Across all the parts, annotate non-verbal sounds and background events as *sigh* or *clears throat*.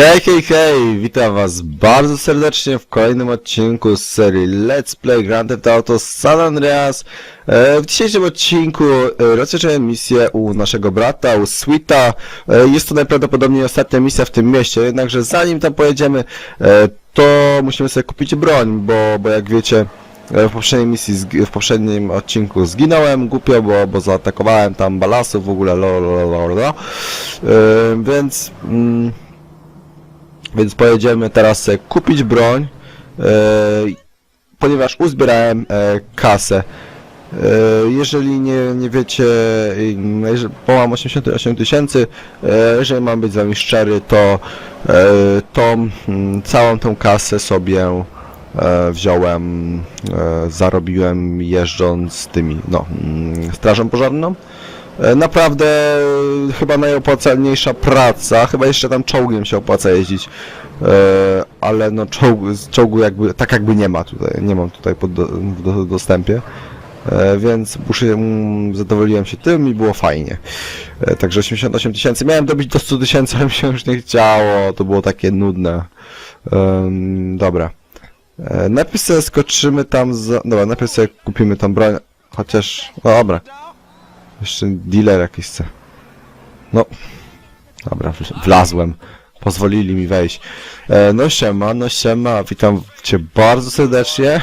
Hej, hej, hej! Witam was bardzo serdecznie w kolejnym odcinku z serii Let's Play Grand Theft Auto San Andreas. E, W dzisiejszym odcinku e, rozpoczynamy misję u naszego brata, u Sweeta. E, Jest to najprawdopodobniej ostatnia misja w tym mieście, jednakże zanim tam pojedziemy, to musimy sobie kupić broń, bo, bo jak wiecie, w poprzedniej misji, w poprzednim odcinku zginąłem głupio, bo, bo zaatakowałem tam balasów w ogóle, lo, lo, lo, lo, lo. E, Więc... Mm, więc pojedziemy teraz sobie kupić broń, e, ponieważ uzbierałem e, kasę. E, jeżeli nie, nie wiecie, e, jeżeli, bo mam 88 tysięcy, e, jeżeli mam być z wami szczery, to e, tą, całą tą kasę sobie e, wziąłem, e, zarobiłem jeżdżąc tymi, no, strażą pożarną. E, Naprawdę e, chyba najopłacalniejsza praca, chyba jeszcze tam czołgiem się opłaca jeździć, e, ale no czołg, czołgu jakby, tak jakby nie ma tutaj, nie mam tutaj pod w do, dostępie, więc muszę, mm, zadowoliłem się tym i było fajnie. Także 88 tysięcy, miałem dobić do 100 tysięcy, ale mi się już nie chciało, to było takie nudne. Em, Dobra. Najpierw sobie skoczymy tam za... Dobra, najpierw sobie kupimy tą broń, chociaż... No dobra. Jeszcze dealer jakiś chce. No. Dobra, wlazłem. Pozwolili mi wejść. E, no siema, no siema, witam cię bardzo serdecznie. *laughs*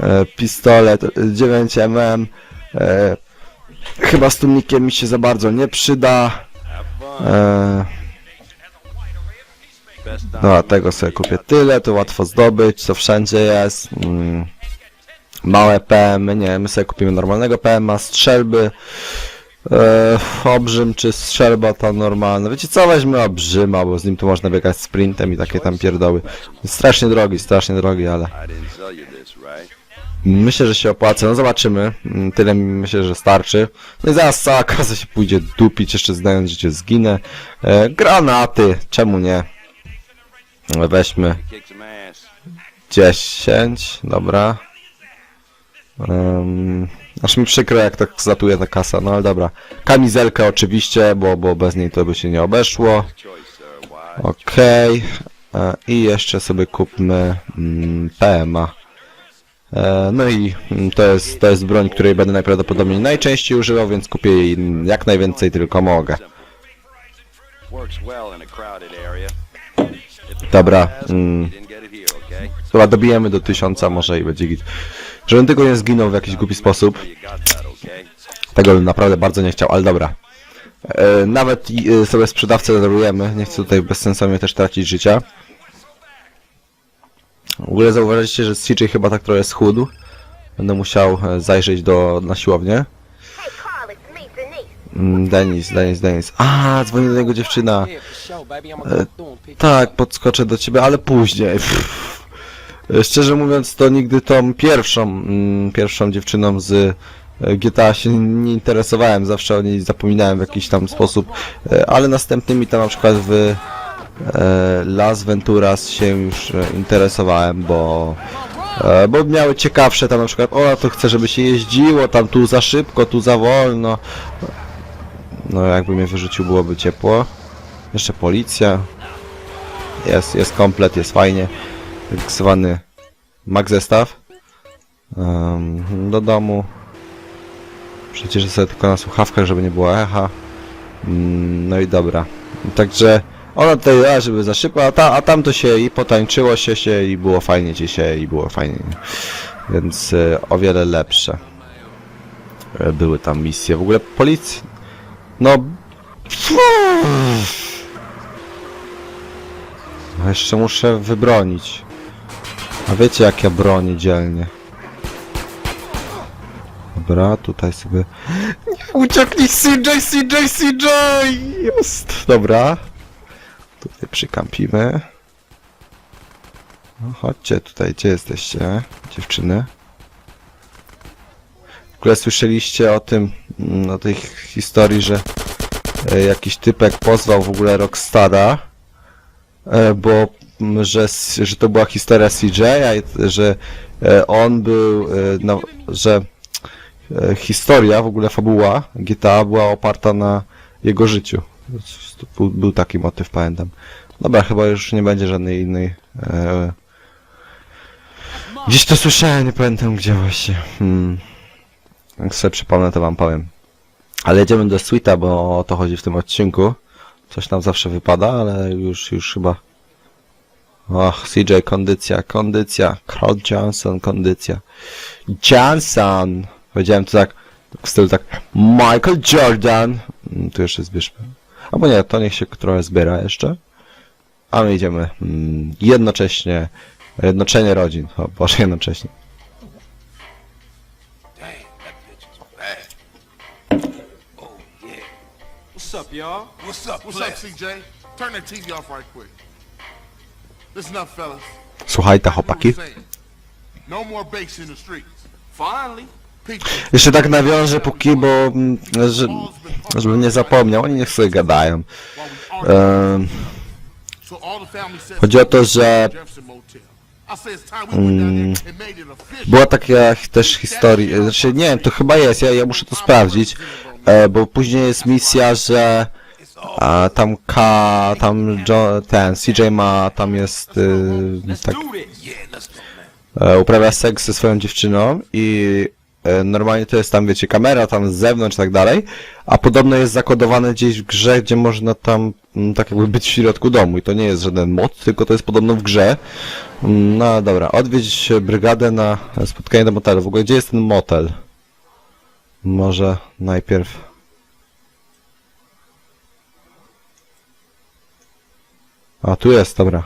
e, pistolet 9mm. E, chyba z tłumikiem mi się za bardzo nie przyda. E, no, a tego sobie kupię tyle, to łatwo zdobyć, co wszędzie jest. Mm. Małe PM, nie, my sobie kupimy normalnego PM, strzelby. E, obrzym czy strzelba ta normalna. Wiecie co, weźmy obrzyma, bo z nim tu można biegać sprintem i takie tam pierdoły. Strasznie drogi, strasznie drogi, ale myślę, że się opłaca. No zobaczymy. Mm, Tyle mi myślę, że starczy. No i zaraz cała kasa się pójdzie dupić, jeszcze znając, że cię zginę. E, granaty, czemu nie? Weźmy Kick some ass. 10, dobra. Um, aż mi przykro jak tak zatuje ta kasa, no ale dobra. Kamizelkę oczywiście, bo, bo bez niej to by się nie obeszło. Okej. E, I jeszcze sobie kupmy mm, PMA. E, no i mm, to jest, to jest broń, której będę najprawdopodobniej najczęściej używał, więc kupię jej jak najwięcej tylko mogę. Dobra, mm, okay? chyba dobijemy do tysiąca może i będzie git. Żebym tylko nie zginął w jakiś głupi sposób. Tego bym naprawdę bardzo nie chciał, ale dobra. E, nawet e, sobie sprzedawcę darujemy, nie chcę tutaj bezsensownie też tracić życia. W ogóle zauważyliście, że CJ chyba tak trochę schudł. Będę musiał e, zajrzeć do, na siłownię. Mm, Denis, Denis, Denis. A, dzwoni do niego dziewczyna. Pick Tak, podskoczę do ciebie, ale później. Pff. E, Szczerze mówiąc, to nigdy tą pierwszą, mm, pierwszą dziewczyną z e, GTA się nie interesowałem, zawsze o niej zapominałem w jakiś tam sposób, e, ale następnymi tam na przykład w Las Venturas się już interesowałem, bo bo miały ciekawsze tam na przykład, o to chcę, żeby się jeździło, tam tu za szybko, tu za wolno. No jakby mnie wyrzucił, byłoby ciepło. Jeszcze policja. Jest, jest komplet, jest fajnie. Wyksowany mag zestaw. Em, do domu. Przecież sobie tylko na słuchawkach, żeby nie było echa. Mm, no i dobra. Także ona tutaj żeby za szybko, a, ta, a tam to się i potańczyło się się i było fajnie ci się i było fajnie. Więc e, o wiele lepsze. E, były tam misje. W ogóle policja... No... Jeszcze muszę wybronić. A wiecie jak ja bronię dzielnie. Dobra, tutaj sobie... Nie ucieknij CJ, CJ, CJ! Jest! Dobra. Tutaj przykampimy. No chodźcie tutaj, gdzie jesteście, dziewczyny? W ogóle słyszeliście o tym, mm, o tej historii, że e, jakiś typek pozwał w ogóle Rockstara, e, bo że, że to była historia CJ, a że e, on był, e, no, że e, historia, w ogóle fabuła GTA była oparta na jego życiu. Był, taki motyw, pamiętam. Dobra, chyba już nie będzie żadnej innej. Gdzieś to słyszałem, nie pamiętam gdzie właśnie. Hmm. Jak sobie przypomnę, to wam powiem. Ale jedziemy do Sweeta, bo o to chodzi w tym odcinku. Coś tam zawsze wypada, ale już, już chyba. Och, CJ, kondycja, kondycja. Carl Johnson, kondycja. Johnson! Powiedziałem to tak, w stylu tak, Michael Jordan. Mm, Tu jeszcze zbierzmy. Albo nie, to niech się trochę zbiera jeszcze. A my idziemy mm, jednocześnie, jednoczenie rodzin. O Boże, jednocześnie. What's up, y'all? What's up? What's up, CJ? Turn that TV off right quick. Listen up, fellas. Słuchajcie, Like we chłopaki. No more bakes in the streets. Finally. People, Jeszcze tak nawiążę póki, bo mm, że, żebym nie zapomniał, oni niech sobie gadają. Ehm, chodzi o to, że Mm. była taka też historia, znaczy nie wiem, to chyba jest, ja, ja muszę to sprawdzić, e, bo później jest misja, że a, tam K, tam John, ten CJ ma, tam jest y, tak, e, uprawia seks ze swoją dziewczyną i e, normalnie to jest tam, wiecie, kamera tam z zewnątrz i tak dalej, a podobno jest zakodowane gdzieś w grze, gdzie można tam mm, tak jakby być w środku domu i to nie jest żaden mod, tylko to jest podobno w grze. Mm, No dobra, odwiedź brygadę na spotkanie do motelu. W ogóle gdzie jest ten motel? Może najpierw... A, tu jest, dobra.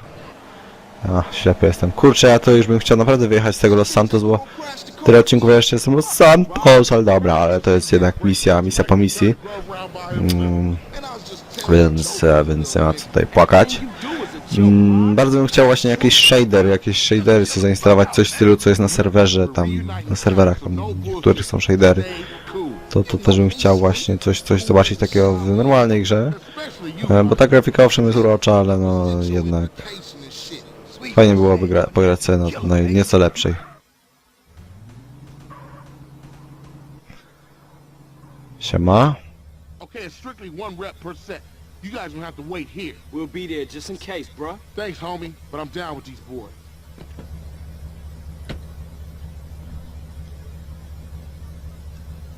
A, ślepy jestem. Kurczę, ja to już bym chciał naprawdę wyjechać z tego Los Santos, bo tyle odcinków ja jeszcze jestem Los Santos, ale dobra, ale to jest jednak misja, misja po misji, Mm. więc, więc nie ma co tutaj płakać. Mm, bardzo bym chciał właśnie jakiś shader, jakieś shadery sobie zainstalować, coś w stylu co jest na serwerze, tam, na serwerach, tam, których są shadery. To, to też bym chciał właśnie coś, coś zobaczyć takiego w normalnej grze, e, bo ta grafika owszem jest urocza, ale no jednak fajnie byłoby gra, pograć sobie na, na nieco lepszej. Siema. Okay, it's strictly one rep per set. You guys gonna have to wait here. We'll be there just in case, bruh. Thanks, homie, but I'm down with these boys.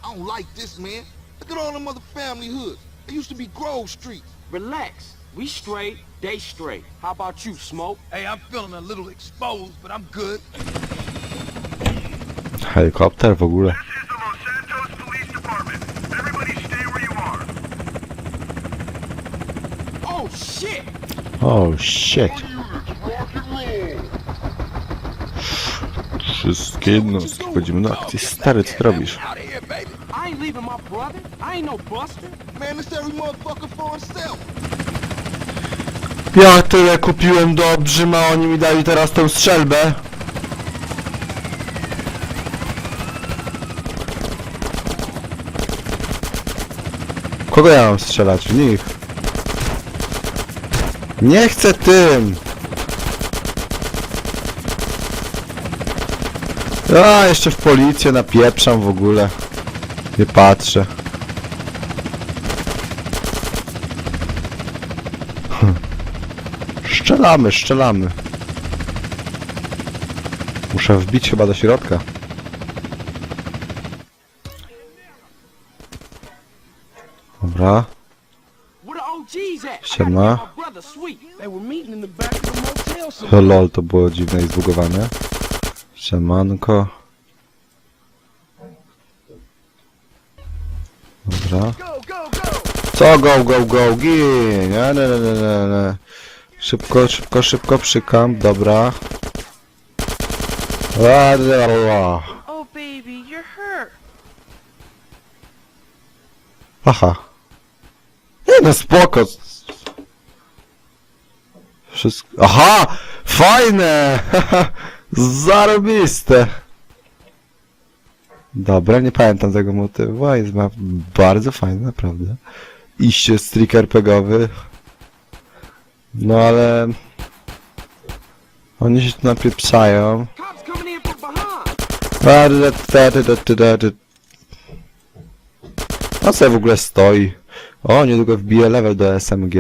I don't like this, man. Look at all them other family hoods. They used to be Grove Street. Relax. We straight, they straight. How about you, Smoke? Hey, I'm feeling a little exposed, but I'm good. Helikopter w ogóle. This is the Los Santos Police Department. Everybody stay where you are. Oh, shit! Oh shit. Wszystkie jednostki wchodzimy na akcję. Stary, co ty robisz? Leaving my brother. I ain't no buster. Man, this every motherfucker for himself. Ja tyle kupiłem do Obrzyma, oni mi dali teraz tę strzelbę. Kogo ja mam strzelać? W nich. Nie chcę tym! A, jeszcze w policję napieprzam w ogóle. Nie patrzę. Strzelamy, strzelamy. Muszę wbić chyba do środka. Dobra. Siema. lol, to było dziwne i zbugowane. Siemanko. Dobra. Co go, go, go, gin! Nie, nie, nie, nie, nie. Szybko, szybko, szybko, przykam, dobra. Oh. Aha. Nie no, spoko. Wszystko... Aha! Fajne! *laughs* Zarobiste! Dobra, nie pamiętam tego motywu, a jest ma bardzo fajny, naprawdę. Iście strik RPGowy. No ale... Oni się tu napieprzają. A, co w ogóle stoi? O, niedługo wbije level do SMG.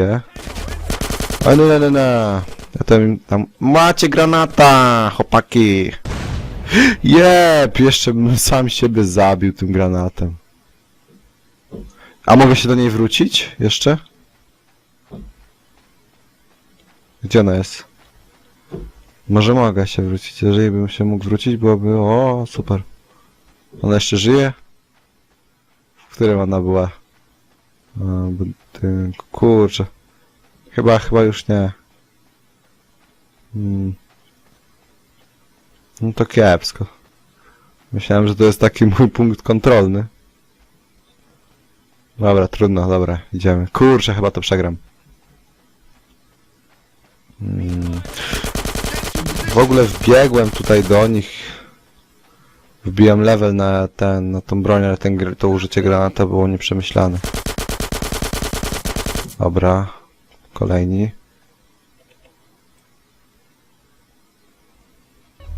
O nie, nie, nie, nie. Ja tam, tam... Macie granata, chłopaki! Jep, jeszcze bym sam siebie zabił tym granatem. A mogę się do niej wrócić? Jeszcze? Gdzie ona jest? Może mogę się wrócić. Jeżeli bym się mógł wrócić, byłoby... O, super. Ona jeszcze żyje? W którym ona była? Kurczę. Chyba, chyba już nie. Hmm. No to kiepsko. Myślałem, że to jest taki *laughs* mój punkt kontrolny. Dobra, trudno, dobra, idziemy. Kurczę, chyba to przegram. Hmm. W ogóle wbiegłem tutaj do nich. Wbiłem level na ten, na tą broń, ale ten, to użycie granata było nieprzemyślane. Dobra. Kolejni.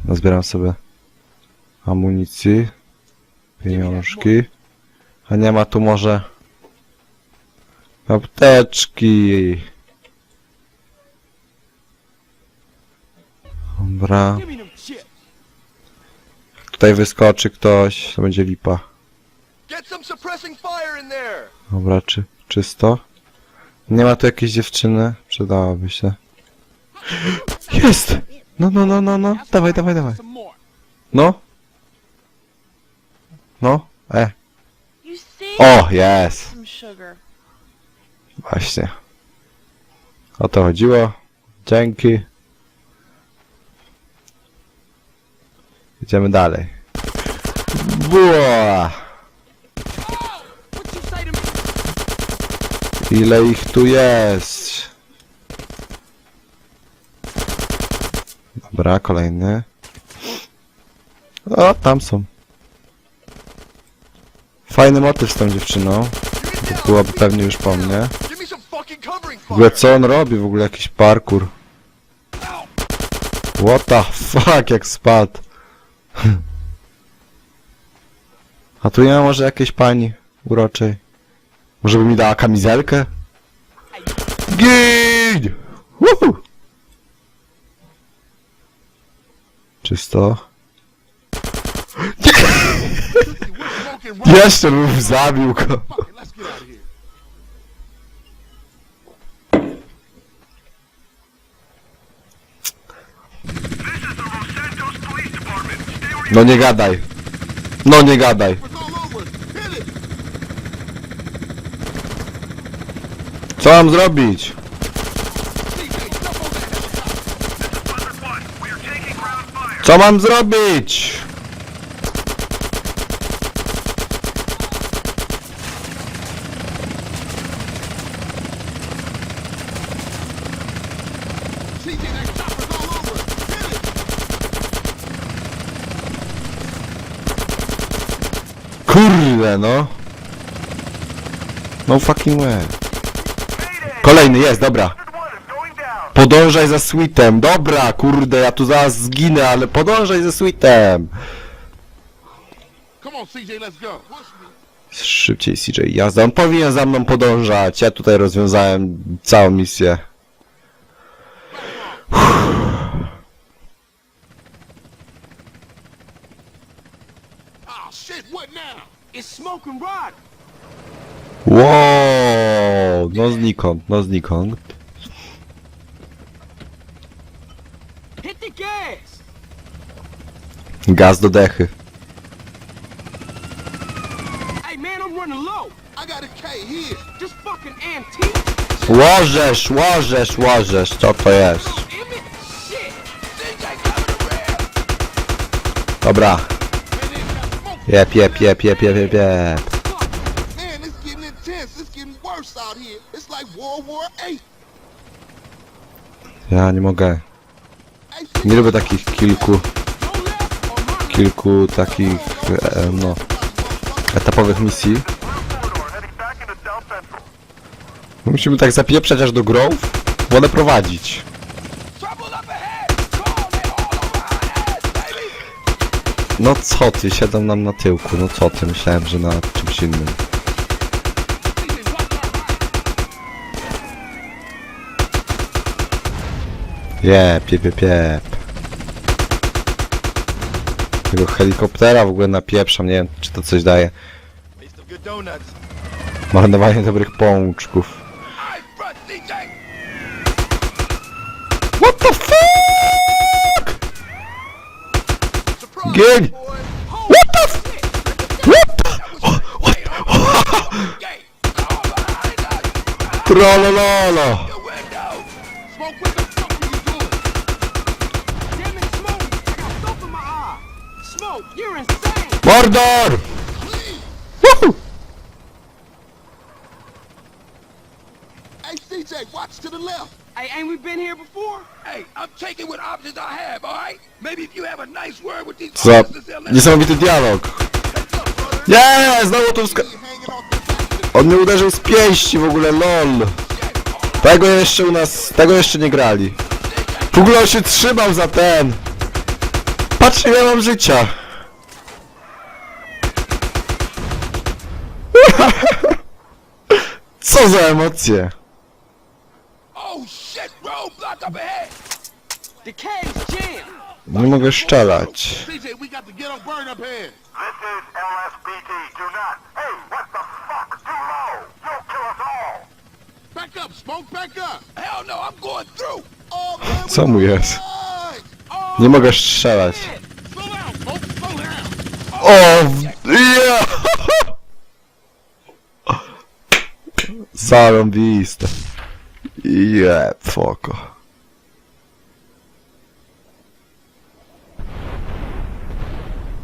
Nazbieram sobie amunicji, pieniążki. A nie ma tu może apteczki. Dobra. Tutaj wyskoczy ktoś, to będzie lipa. Dobra, czy czysto? Nie ma tu jakiejś dziewczyny? Przydałaby się. Jest! No, no, no, no, no. Dawaj, dawaj, dawaj. No. No. E. O, jest! Właśnie. O to chodziło. Dzięki. Idziemy dalej. Buła! Ile ich tu jest? Dobra, kolejny. O, tam są. Fajny motyw z tą dziewczyną. To byłoby pewnie już po mnie. W ogóle co on robi? W ogóle jakiś parkour. What the fuck, jak spadł. *laughs* A tu nie ma może jakiejś pani uroczej. Może by mi dała kamizelkę? Gin! Woohoo! Czysto. *laughs* Jeszcze bym zabił go. No nie gadaj. No nie gadaj. Co mam zrobić? CJ, jump on that helicopter. Buzzard One. We are taking ground fire. Co mam zrobić? Kurde no. No fucking way. Kolejny jest, dobra. Buzzard One is going down. Podążaj za Sweetem. Dobra, kurde, ja tu zaraz zginę, ale podążaj za Sweetem. Come on, CJ, let's go. Push me. Szybciej CJ, jazda. On powinien za mną podążać. Ja tutaj rozwiązałem całą misję. Shit, what now? It's smoking rod. Wow, no znikąd, no znikąd. Hit the gas. Gaz do dechy. Hey man, I'm running low. I got a K here. This fucking antique. Łożesz, łożesz, łożesz. Co to jest? Dobra. Jep, jep, jep, jep, jep, jep, jep. Ja nie mogę. Nie lubię takich kilku, kilku takich, e, no, etapowych misji. Central. Musimy tak zapieprzać aż do Grove? Wolę prowadzić. No co ty, siedzą nam na tyłku, no co ty, myślałem, że na czymś innym. Jep, piep, piep, piep. Tego helikoptera w ogóle napieprzam, nie wiem czy to coś daje. Marnowanie dobrych pączków. What the fuck? Boy. What the f- What the What us. *laughs* Trolololo! Mordor! Woohoo! Hey, CJ, watch to the left. Hey, ain't we been here before? Hey, I'm taking what options I have, all right? Maybe if you have a nice word with these Co? officers, they'll let Niesamowity dialog. Nie, znowu tu wska... On mnie uderzył z pięści w ogóle, lol. Tego jeszcze u nas, tego jeszcze nie grali. W ogóle on się trzymał za ten. Patrz ile mam życia. No, I'm going through. Oh, man, Co mu jest? Nie mogę strzelać. O! w- Ja! Zarąbiste. Je, foko.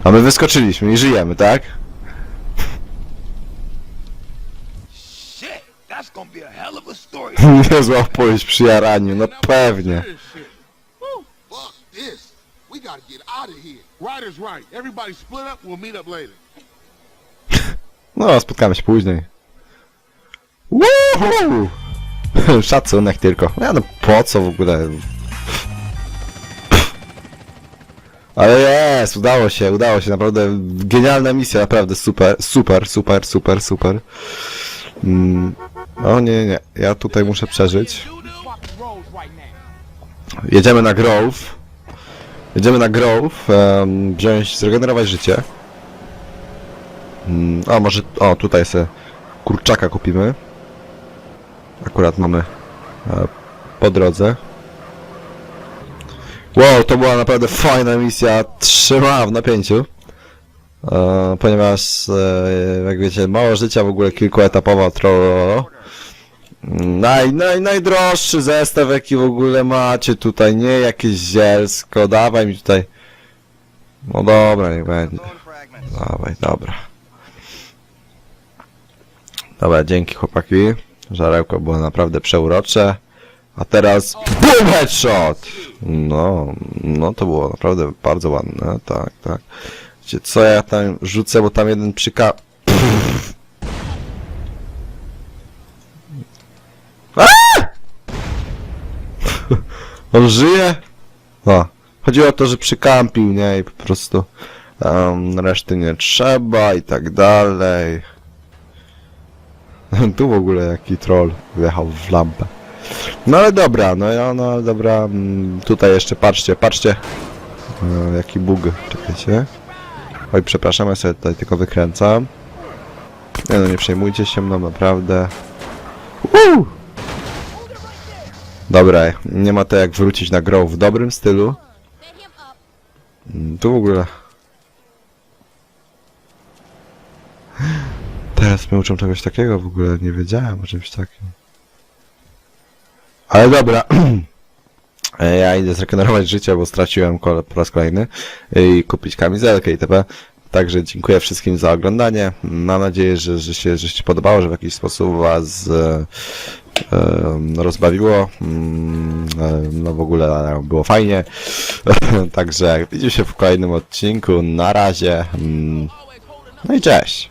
A my wyskoczyliśmy i żyjemy, tak? Shit, that's gonna be a hell of a story. *laughs* Niezła opowieść przy jaraniu, no pewnie. *laughs* No, spotkamy się później. *laughs* Szacunek tylko. Ja no po co w ogóle? Ale jest, udało się, udało się, naprawdę genialna misja, naprawdę super, super, super, super, super. Mm. O nie, nie, ja tutaj muszę przeżyć. Jedziemy na Grove. Jedziemy na Grove, em, wziąć, zregenerować życie. Mm, o, może, o, tutaj sobie kurczaka kupimy. Akurat mamy e, po drodze. Wow, to była naprawdę fajna misja, trzymała w napięciu. E, ponieważ, e, jak wiecie, mało życia, w ogóle kilkuetapowa trollolo. Naj, naj, najdroższy zestaw jaki w ogóle macie tutaj, nie jakieś zielsko, dawaj mi tutaj. No dobra, niech będzie. Dawaj, dobra. Dobra, dzięki chłopaki. Żarełko było naprawdę przeurocze. A teraz BOOM HEADSHOT! No, no to było naprawdę bardzo ładne, tak, tak. Wiecie co ja tam rzucę, bo tam jeden przyka... *laughs* On żyje? No. Chodziło o to, że przykampił, nie? I po prostu um, reszty nie trzeba i tak dalej. *laughs* tu w ogóle jaki troll wjechał w lampę. No ale dobra, no no ale dobra, mm, tutaj jeszcze patrzcie, patrzcie. E, jaki bug, czekajcie. Oj, przepraszam, ja sobie tutaj tylko wykręcam. Nie no, nie przejmujcie się mną, naprawdę. Uuu! Dobra, nie ma to jak wrócić na grę w dobrym stylu. Mm, Tu w ogóle... Teraz mnie uczą czegoś takiego, w ogóle nie wiedziałem o czymś takim. Ale dobra. *clears throat* E, Ja idę zregenerować życie, bo straciłem po raz kolejny i kupić kamizelkę itp. Także dziękuję wszystkim za oglądanie. Mam nadzieję, że, że, się, że się podobało, że w jakiś sposób Was e, e, rozbawiło. Mm, e, no w ogóle było fajnie. *laughs* Także widzimy się w kolejnym odcinku. Na razie. Mm, No i cześć.